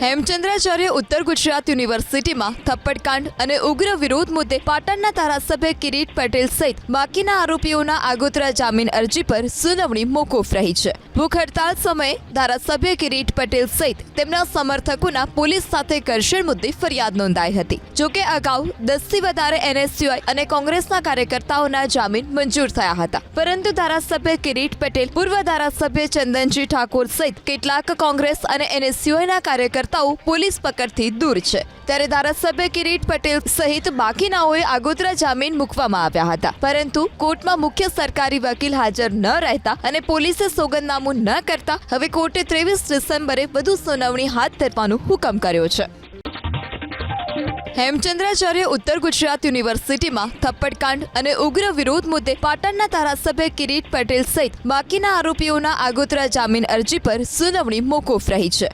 હેમચંદ્રાચાર્ય ઉત્તર ગુજરાત યુનિવર્સિટીમાં થપ્પડકાંડ અને ઉગ્ર વિરોધ મુદ્દે પાટણના ધારાસભ્ય કિરીટ પટેલ સહિત બાકીના આરોપીઓના આગોતરા જામીન અરજી પર સુનાવણી મોકૂફ રહી છે. ભૂખ હડતાલ સમયે ધારાસભ્ય કિરીટ પટેલ સહિત તેમના સમર્થકોના પોલીસ સાથે ઘર્ષણ મુદ્દે ફરિયાદ નોંધાઈ હતી. જોકે અગાઉ દસથી વધારે એનએસયુઆઈ અને કોંગ્રેસના કાર્યકર્તાઓના જામીન મંજૂર થયા હતા. પરંતુ ધારાસભ્ય કિરીટ પટેલ, પૂર્વ ધારાસભ્ય ચંદનજી ઠાકોર સહિત કેટલાક કોંગ્રેસ અને એનએસયુઆઈના કાર્યકર્તાઓ પોલીસ પકડથી દૂર છે. ત્યારે ધારાસભ્ય કિરીટ પટેલ સહિત બાકીનાઓએ આગોતરા જામીન મૂકવામાં આવ્યા હતા. પરંતુ કોર્ટમાં મુખ્ય સરકારી વકીલ હાજર ન રહેતા અને પોલીસે સોગંદનામું ન કરતા હવે કોર્ટે ત્રેવીસ ડિસેમ્બરે વધુ સુનાવણી હાથ ધરવાનો હુકમ કર્યો છે. હેમચંદ્રાચાર્ય ઉત્તર ગુજરાત યુનિવર્સિટીમાં થપ્પડકાંડ અને ઉગ્ર વિરોધ મુદ્દે પાટણના ધારાસભ્ય કિરીટ પટેલ સહિત બાકીના આરોપીઓના આગોતરા જામીન અરજી પર સુનાવણી મોકૂફ રહી છે.